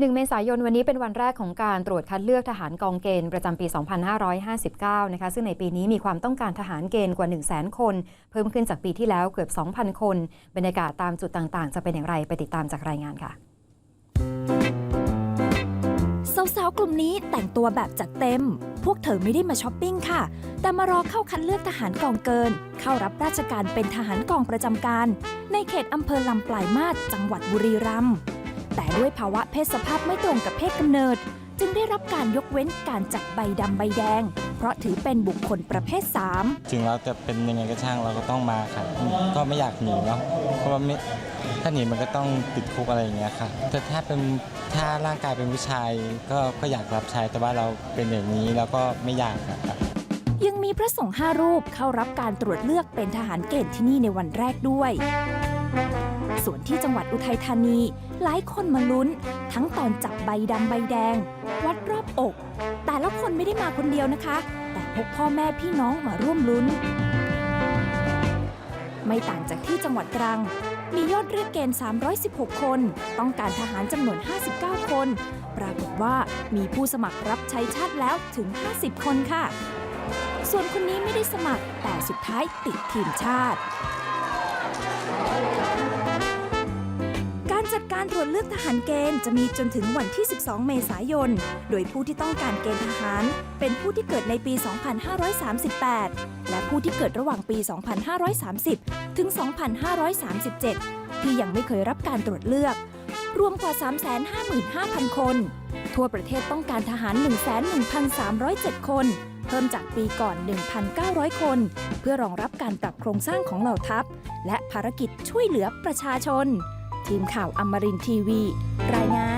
1 เมษายนวันนี้เป็นวันแรกของการตรวจคัดเลือกทหารกองเกณฑ์ประจำปี 2559 นะคะ ซึ่งในปีนี้มีความต้องการทหารเกณฑ์กว่า 1 0 0 0 0 0 คน เพิ่มขึ้นจากปีที่แล้วเกือบ 2,000 คน บรรยากาศตามจุดต่างๆ จะเป็นอย่างไรไปติดตามจากรายงานค่ะ สาวๆ กลุ่มนี้แต่งตัวแบบจัดเต็ม พวกเธอไม่ได้มาช้อปปิ้งค่ะ แต่มารอเข้าคัดเลือกทหารกองเกิน เข้ารับราชการเป็นทหารกองประจำการ ในเขตอำเภอลำปลายมาศจังหวัดบุรีรัมย์ แต่ด้วยภาวะเพศสภาพไม่ตรงกับเพศกำเนิด จึงได้รับการยกเว้นการจับใบดำใบแดง เพราะถือเป็นบุคคลประเภท 3 ถึงเราจะเป็นยังไงก็ช่างเราก็ต้องมาค่ะ ก็ไม่อยากหนีเนาะเพราะว่าไม่ถ้าหนีมันก็ต้องติดคุกอะไรอย่างเงี้ยค่ะแต่ถ้าเป็นถ้าร่างกายเป็นผู้ชายก็ก็อยากรับใช้แต่ว่าเราเป็นอย่างนี้แล้วก็ไม่อยากอะค่ะยังมีพระสงฆ์ห้ารูปเข้ารับการตรวจเลือกเป็นทหารเกณฑ์ที่นี่ในวันแรกด้วย ส่วนที่จังหวัดอุทัยธานี หลายคนมาลุ้น ทั้งตอนจับใบดำใบแดง วัดรอบอก แต่ละคนไม่ได้มาคนเดียวนะคะ แต่พกพ่อแม่พี่น้องมาร่วมลุ้น ไม่ต่างจากที่จังหวัดตรัง มียอดเรียกเกณฑ์ 316 คน ต้องการทหารจำนวน 59 คน ปรากฏว่ามีผู้สมัครรับใช้ชาติแล้วถึง 50 คนค่ะ ส่วนคนนี้ไม่ได้สมัครแต่สุดท้ายติดทีมชาติการ จัดการตรวจเลือกทหารเกณฑ์จะมีจนถึงวันที่ 12 เมษายน โดยผู้ที่ต้องการเกณฑ์ทหาร เป็นผู้ที่เกิดในปี 2538 และผู้ที่เกิดระหว่างปี 2530 ถึง 2537 ที่ยังไม่เคยรับการตรวจเลือก รวมกว่า 355,000 คน ทั่วประเทศต้องการทหาร 11,307 คน เพิ่มจากปีก่อน 1,900 คน เพื่อรองรับการปรับโครงสร้างของเหล่าทัพ และภารกิจช่วยเหลือประชาชน ทีมข่าวอมรินทีวี รายงาน